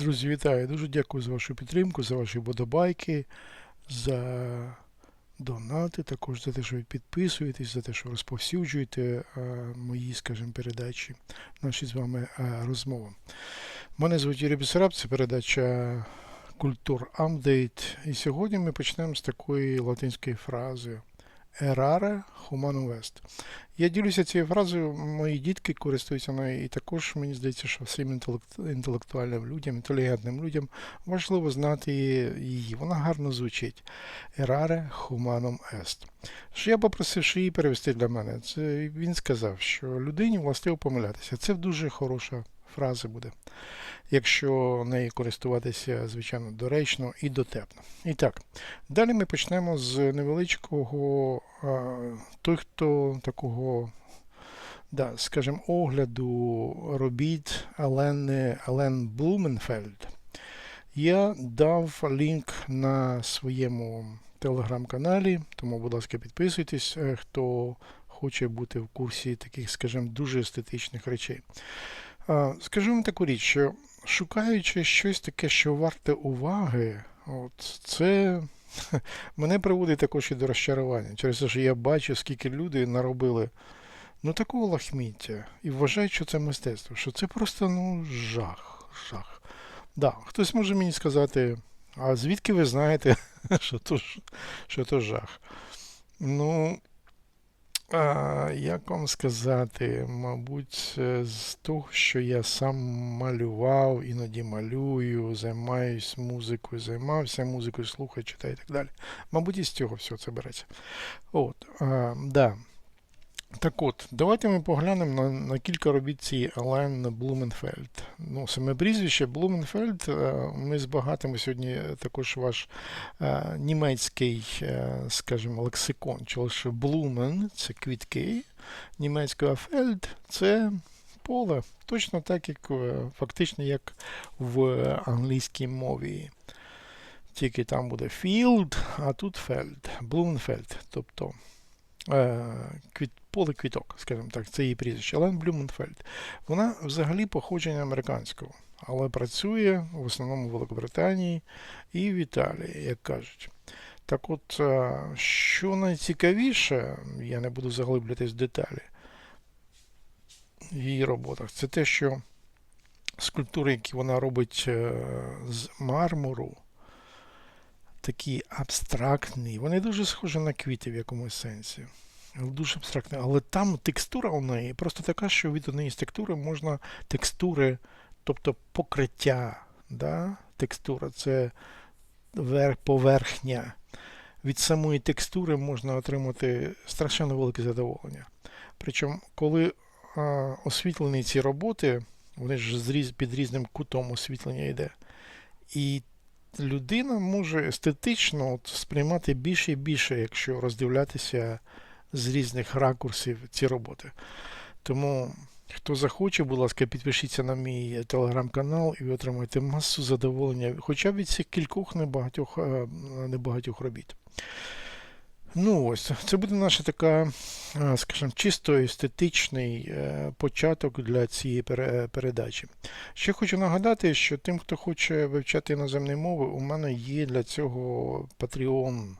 Друзі, вітаю! Дуже дякую за вашу підтримку, за ваші вподобайки, за донати, також за те, що ви підписуєтесь, за те, що розповсюджуєте е, мої, скажімо, передачі, наші з вами е, розмови. Мене звуть Юрій Бісараб, це передача Культур Амдейт. І сьогодні ми почнемо з такої латинської фрази Errare humanum est. Я ділюся цією фразою, мої дітки користуються нею, і також мені здається, що всім інтелектуальним людям, інтелігентним людям важливо знати її. Вона гарно звучить. Errare humanum est. Що я попросив її перевести для мене. Це він сказав, що людині властиво помилятися. Це дуже хороша фраза буде, якщо нею користуватися, звичайно, доречно і дотепно. І так, далі ми почнемо з невеличкого, той, хто такого, да, скажімо, огляду робіт Алени, Ален Блуменфельд. Я дав лінк на своєму телеграм-каналі, тому, будь ласка, підписуйтесь, е, хто хоче бути в курсі таких, скажімо, дуже естетичних речей. Скажу вам таку річ, що шукаючи щось таке, що варте уваги, от це мене приводить також і до розчарування. Через те, що я бачу, скільки люди наробили ну такого лахміття і вважають, що це мистецтво, що це просто ну жах, жах. Да, хтось може мені сказати, а звідки ви знаєте, що то, що то жах? Ну, а, як вам сказати, мабуть, е, з того, що я сам малював, іноді малюю, займаюсь музикою, займався музикою, слухаю, читаю і так далі. Мабуть, із цього всього це береться. От, а, да. Так от, давайте ми поглянемо на, на кілька робіт цієї Ален Блуменфельд. Ну, саме прізвище Блуменфельд. е, Ми збагатимо сьогодні також ваш е, німецький, е, скажімо, лексикон. Чи лише Блумен це квітки, німецькою, а Фельд це поле. Точно так, як фактично як в англійській мові. Тільки там буде field, а тут фельд, Блуменфельд. Тобто квіт, поле квіток, скажімо так, це її прізвище. Елен Блюменфельд. Вона взагалі походження американського, але працює в основному в Великобританії і в Італії, як кажуть. Так от, е, що найцікавіше, я не буду заглиблятись в деталі в її роботах, це те, що скульптури, які вона робить е, з мармуру, такі абстрактні, вони дуже схожі на квіти в якомусь сенсі. Дуже абстрактні. Але там текстура у неї просто така, що від однієї з текстури можна текстури, тобто покриття. Да? Текстура це поверхня. Від самої текстури можна отримати страшенно велике задоволення. Причому, коли а, освітлені ці роботи, вони ж під різним кутом освітлення йде. І людина може естетично от, сприймати більше і більше, якщо роздивлятися з різних ракурсів ці роботи. Тому, хто захоче, будь ласка, підпишіться на мій телеграм-канал і ви отримаєте масу задоволення, хоча б від цих кількох небагатьох, е, небагатьох робіт. Ну ось, це буде наша така, скажімо, чисто естетичний е, початок для цієї передачі. Ще хочу нагадати, що тим, хто хоче вивчати іноземні мови, у мене є для цього Patreon.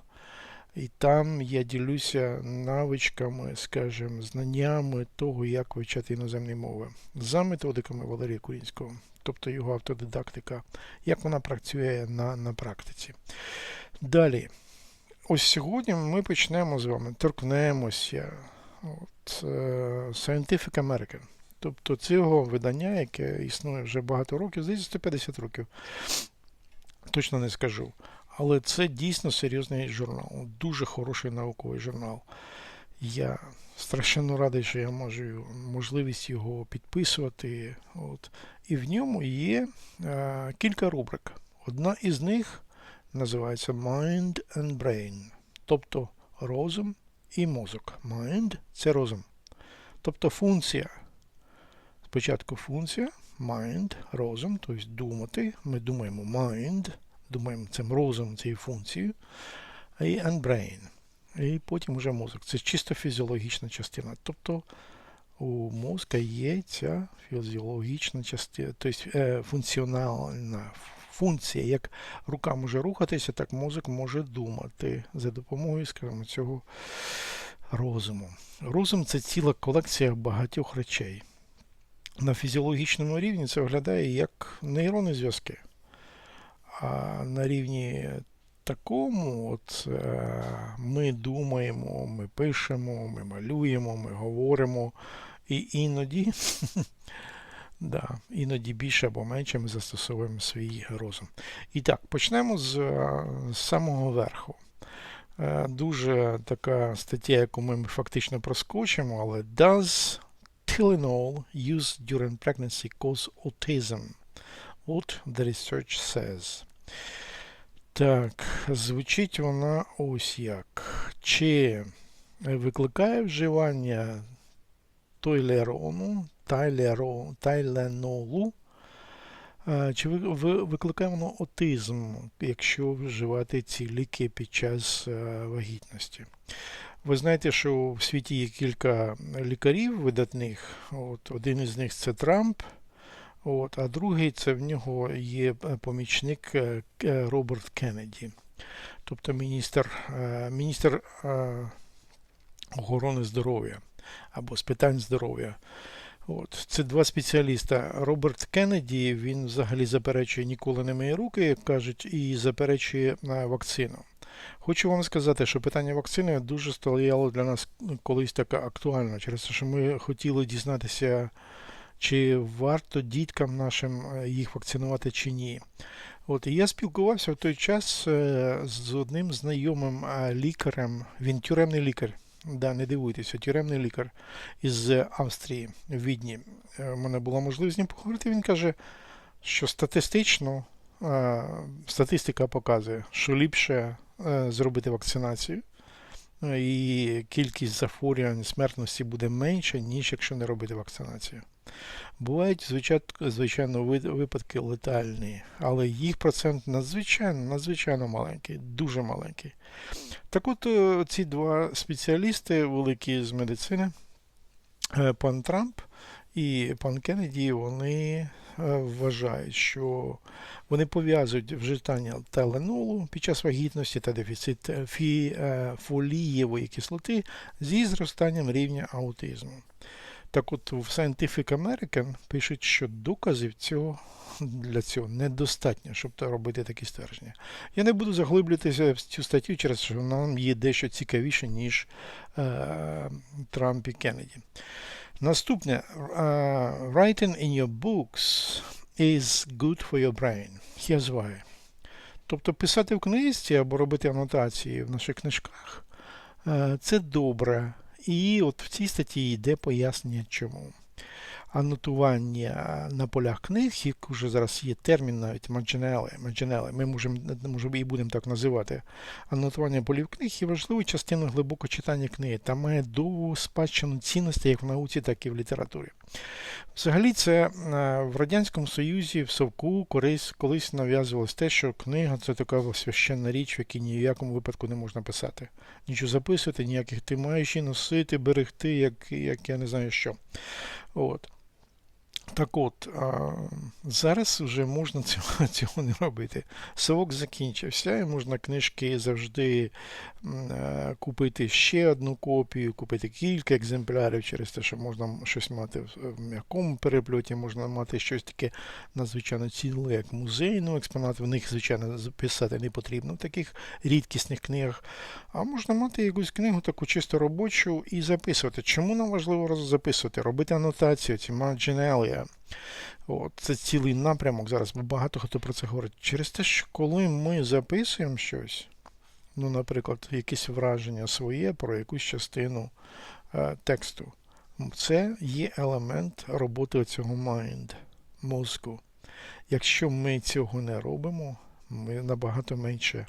І там я ділюся навичками, скажімо, знаннями того, як вивчати іноземні мови за методиками Валерія Курінського, тобто його автодидактика, як вона працює на, на практиці. Далі. Ось сьогодні ми почнемо з вами, торкнемося от, е, Scientific American. Тобто цього видання, яке існує вже багато років, здається, 150 років. Точно не скажу. Але це дійсно серйозний журнал, дуже хороший науковий журнал. Я страшенно радий, що я можу можливість його підписувати. От. І в ньому є е, кілька рубрик. Одна із них називається Mind and Brain, тобто розум і мозок. Mind це розум. Тобто функція. Спочатку функція, mind, розум, тобто думати. Ми думаємо mind, думаємо цим розумом цією функцією, і and brain. І потім вже мозок. Це чисто фізіологічна частина. Тобто у мозка є ця фізіологічна частина, тобто е, функціональна функція. Як рука може рухатися, так мозок може думати за допомогою, скажімо, цього розуму. Розум це ціла колекція багатьох речей. На фізіологічному рівні це виглядає як нейронні зв'язки. А на рівні такому, от е, ми думаємо, ми пишемо, ми малюємо, ми говоримо, і іноді, да, іноді більше або менше ми застосовуємо свій розум. І так, почнемо з, е, з самого верху. Е, Дуже така стаття, яку ми фактично проскочимо, але does Tylenol used during pregnancy cause autism? What the research says. Так, звучить вона ось як. Чи викликає вживання тойлерону, тайлеро, тайленолу, чи ви- ви- викликає воно отизм, якщо вживати ці ліки під час е, вагітності? Ви знаєте, що в світі є кілька лікарів видатних. От, один із них це Трамп. От, а другий це в нього є е, помічник е, Роберт Кеннеді, тобто міністр, е, міністр е, охорони здоров'я або з питань здоров'я. От, це два спеціаліста. Роберт Кеннеді, він взагалі заперечує ніколи не миє руки, як кажуть, і заперечує е, вакцину. Хочу вам сказати, що питання вакцини дуже стояло для нас колись таке актуально, через те, що ми хотіли дізнатися, чи варто діткам нашим е, їх вакцинувати чи ні. От, і я спілкувався в той час е, з одним знайомим лікарем, він тюремний лікар. Да, не дивуйтеся, тюремний лікар із Австрії в Відні. Е, У мене була можливість з ним поговорити. Він каже, що статистично е, статистика показує, що ліпше е, зробити вакцинацію, е, і кількість захворювань смертності буде менша, ніж якщо не робити вакцинацію. Бувають, звичайно, випадки летальні, але їх процент надзвичайно, надзвичайно маленький, дуже маленький. Так от е, ці два спеціалісти великі з медицини, е, пан Трамп і пан Кеннеді, вони е, вважають, що вони пов'язують вжитання теленолу під час вагітності та дефіцит фі, фолієвої кислоти зі зростанням рівня аутизму. Так от в Scientific American пишуть, що доказів цього для цього недостатньо, щоб робити такі ствердження. Я не буду заглиблюватися в цю статтю через що нам є дещо цікавіше, ніж е, Трамп і Кеннеді. Наступне. е, writing in your books is good for your brain. Here's why. Тобто писати в книжці або робити анотації в наших книжках е, це добре. І от в цій статті йде пояснення чому. Анотування на полях книг, як вже зараз є термін навіть марджинели, марджинели, ми можемо, може, і будемо так називати. Анотування полів книг є важливою частиною глибокого читання книги та має довгу спадщину цінностей як в науці, так і в літературі. Взагалі, це е, в Радянському Союзі в Совку колись, колись нав'язувалось те, що книга це така священна річ, в якій ні в якому випадку не можна писати. Нічого записувати, ніяких ти маєш і носити, берегти, як, як я не знаю що. От. Так от, а, зараз вже можна цього, цього не робити. Совок закінчився, і можна книжки завжди м, е, купити ще одну копію, купити кілька екземплярів через те, що можна щось мати в м'якому перепльоті, можна мати щось таке надзвичайно ціле, як музейну експонат. В них, звичайно, записати не потрібно в таких рідкісних книгах. А можна мати якусь книгу таку чисто робочу і записувати. Чому нам важливо записувати? Робити анотацію, ці От, це цілий напрямок зараз, бо багато хто про це говорить. Через те, що коли ми записуємо щось, ну, наприклад, якесь враження своє про якусь частину е, тексту, це є елемент роботи цього mind, мозку. Якщо ми цього не робимо, ми набагато менше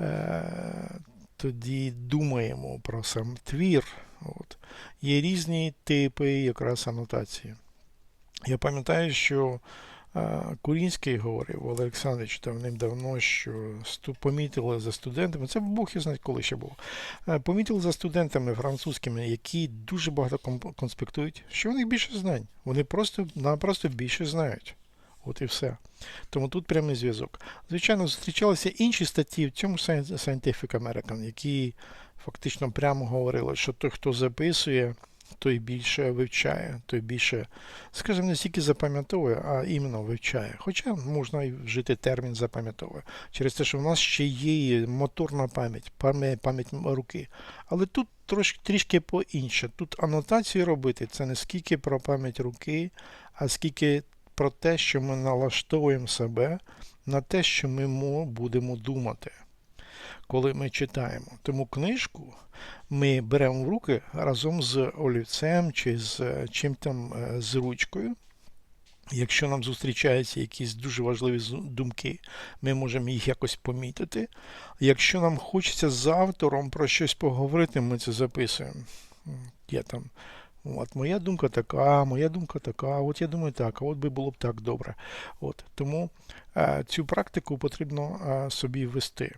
е, тоді думаємо про сам твір. От. Є різні типи якраз анотації. Я пам'ятаю, що Курінський говорив Олександрович давним-давно, що помітили за студентами, це Бог і знає, коли ще було. Е, Помітили за студентами французькими, які дуже багато конспектують, що у них більше знань. Вони просто напросто більше знають. От і все. Тому тут прямий зв'язок. Звичайно, зустрічалися інші статті в цьому Scien- Scientific American, які фактично прямо говорили, що той, хто записує, той більше вивчає, той більше, скажімо, не стільки запам'ятовує, а іменно вивчає. Хоча можна і вжити термін запам'ятовує. Через те, що в нас ще є моторна пам'ять, пам'ять, руки. Але тут трошки трішки по-інше. Тут анотації робити це не скільки про пам'ять руки, а скільки про те, що ми налаштовуємо себе на те, що ми будемо думати, коли ми читаємо. Тому книжку ми беремо в руки разом з олівцем чи з е, чим там е, з ручкою. Якщо нам зустрічаються якісь дуже важливі думки, ми можемо їх якось помітити. Якщо нам хочеться з автором про щось поговорити, ми це записуємо. Я там, от моя думка така, моя думка така, от я думаю так, а от би було б так добре. От, тому е, цю практику потрібно е, собі ввести.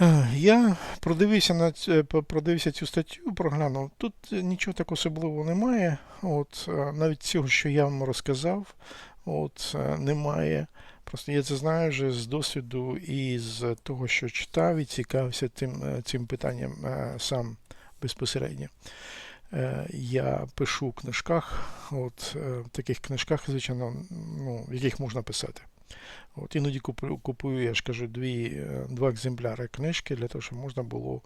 Е, Я продивився на е, продивився цю статтю, проглянув. Тут е, нічого так особливого немає. От навіть цього, що я вам розказав, от немає. Просто я це знаю вже з досвіду і з того, що читав і цікавився тим, цим питанням сам безпосередньо. Е, Я пишу в книжках, от е, в таких книжках, звичайно, ну, в яких можна писати. От іноді купую, купую, я ж кажу, дві, е, два екземпляри книжки для того, щоб можна було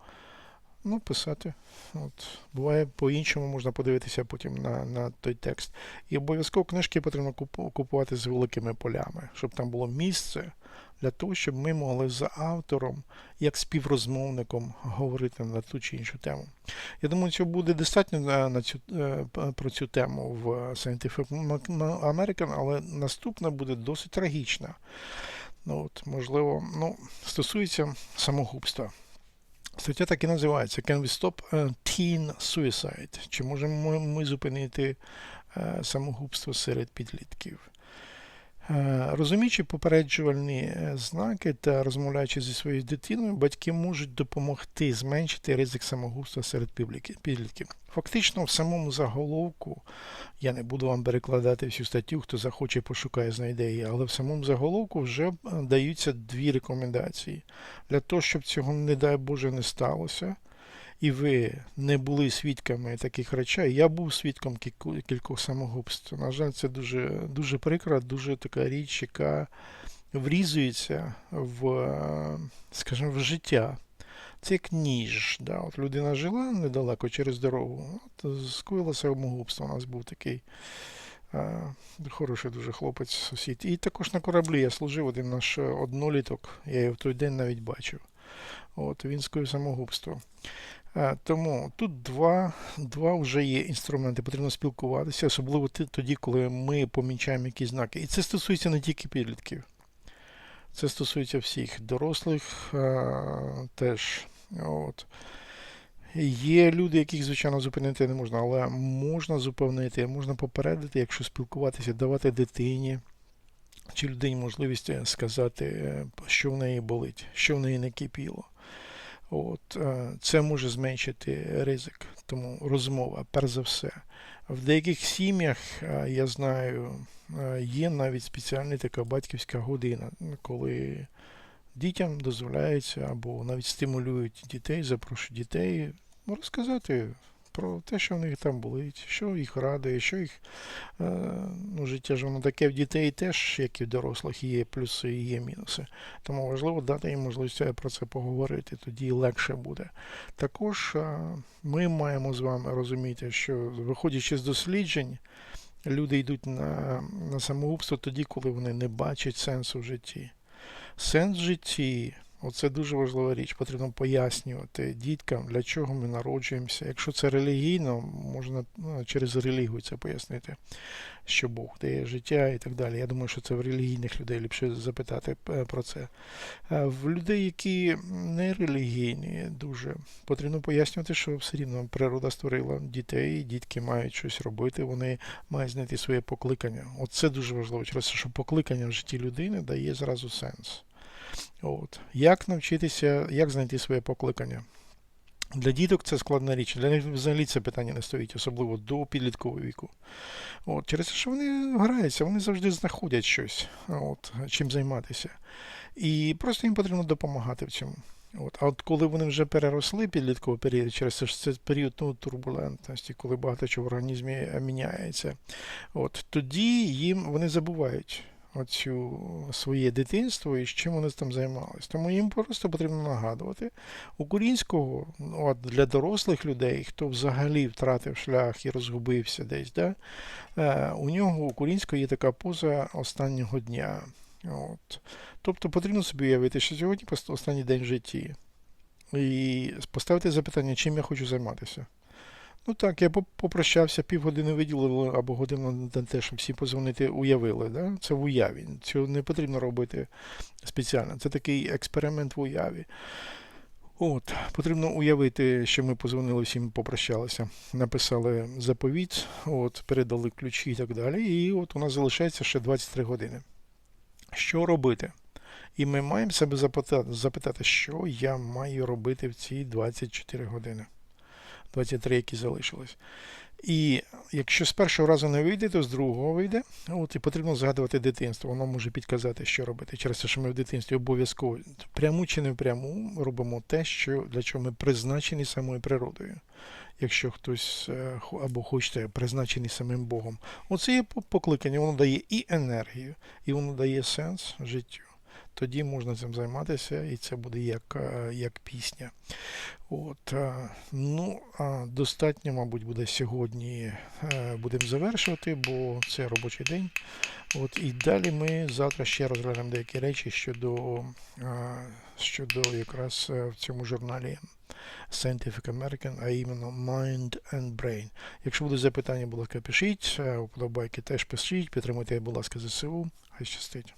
ну, писати. От. Буває по-іншому, можна подивитися потім на, на той текст. І обов'язково книжки потрібно купувати з великими полями, щоб там було місце для того, щоб ми могли з автором, як співрозмовником, говорити на ту чи іншу тему. Я думаю, цього буде достатньо на, на цю, е, про цю тему в Scientific American, але наступна буде досить трагічна. Ну, от, можливо, ну, стосується самогубства. Стаття так і називається Can we stop е, teen suicide? Чи можемо ми- зупинити е, самогубство серед підлітків? Е, Розуміючи попереджувальні е, знаки та розмовляючи зі своєю дитиною, батьки можуть допомогти зменшити ризик самогубства серед підлітків. Фактично, в самому заголовку, я не буду вам перекладати всю статтю, хто захоче, пошукає, знайде її, але в самому заголовку вже е, даються дві рекомендації. Для того, щоб цього, не дай Боже, не сталося, і ви не були свідками таких речей. Я був свідком кількох самогубств. На жаль, це дуже, дуже прикра, дуже така річ, яка врізується в, скажімо, в життя. Це як ніж. Да? От людина жила недалеко через дорогу, от скоїла самогубство. У нас був такий е, хороший дуже хлопець, сусід. І також на кораблі я служив один наш е, одноліток, я його в той день навіть бачив. От, він скоїв самогубство. Е, Тому тут два, два вже є інструменти, потрібно спілкуватися, особливо тоді, коли ми помічаємо якісь знаки. І це стосується не тільки підлітків, це стосується всіх дорослих е, теж. От. Є люди, яких, звичайно, зупинити не можна, але можна зупинити, можна попередити, якщо спілкуватися, давати дитині чи людині можливість е, сказати, що в неї болить, що в неї не кипіло. От, е, це може зменшити ризик, тому розмова, перш за все. В деяких сім'ях, е, я знаю, е, є навіть спеціальна така батьківська година, коли дітям дозволяється або навіть стимулюють дітей, запрошують дітей розказати про те, що в них там болить, що їх радує, що їх е, ну, життя ж воно таке в дітей теж, як і в дорослих, є плюси і є мінуси. Тому важливо дати їм можливість про це поговорити, тоді легше буде. Також е, ми маємо з вами розуміти, що виходячи з досліджень, люди йдуть на, на самогубство тоді, коли вони не бачать сенсу в житті. Сенс в житті Оце дуже важлива річ. Потрібно пояснювати діткам, для чого ми народжуємося. Якщо це релігійно, можна ну, через релігію це пояснити, що Бог дає життя і так далі. Я думаю, що це в релігійних людей ліпше запитати е, про це. В людей, які не релігійні, дуже потрібно пояснювати, що все рівно природа створила дітей, дітки мають щось робити, вони мають знайти своє покликання. Оце дуже важливо, через те, що покликання в житті людини дає зразу сенс. От. Як навчитися, як знайти своє покликання? Для діток це складна річ. Для них взагалі це питання не стоїть, особливо до підліткового віку. От, через те, що вони граються, вони завжди знаходять щось, от, чим займатися. І просто їм потрібно допомагати в цьому. От. А от коли вони вже переросли підлітковий період, через що це період ну, турбулентності, коли багато чого в організмі е, міняється, от, тоді їм вони забувають оцю своє дитинство і з чим вони там займалися. Тому їм просто потрібно нагадувати. Українського ну, от для дорослих людей, хто взагалі втратив шлях і розгубився десь, да, е, у нього українського є така поза останнього дня. От. Тобто потрібно собі уявити, що сьогодні останній день в житті. І поставити запитання, чим я хочу займатися. Ну так, я поп- попрощався, півгодини виділили або годину на те, щоб всі позвонити, уявили. Да? Це в уяві. Цього не потрібно робити спеціально. Це такий експеримент в уяві. От, потрібно уявити, що ми позвонили всім, попрощалися, написали заповіт, от, передали ключі і так далі. І от у нас залишається ще 23 години. Що робити? І ми маємо себе запитати, запитати, що я маю робити в ці 24 години. 23, які залишились. І якщо з першого разу не вийде, то з другого вийде. От і потрібно згадувати дитинство. Воно може підказати, що робити. Через те, що ми в дитинстві обов'язково пряму чи не пряму робимо те, що для чого ми призначені самою природою. Якщо хтось е, або хочете призначений самим Богом, оце є по- покликання, воно дає і енергію, і воно дає сенс життю. Тоді можна цим займатися, і це буде як, е, як пісня. От, е, ну, достатньо, мабуть, буде сьогодні. е, Будемо завершувати, бо це робочий день. От, і далі ми завтра ще розглянемо деякі речі щодо, щодо якраз в цьому журналі Scientific American, а іменно Mind and Brain. Якщо будуть запитання, будь ласка, пишіть, вподобайки теж пишіть, підтримуйте, будь ласка, ЗСУ. Хай щастить.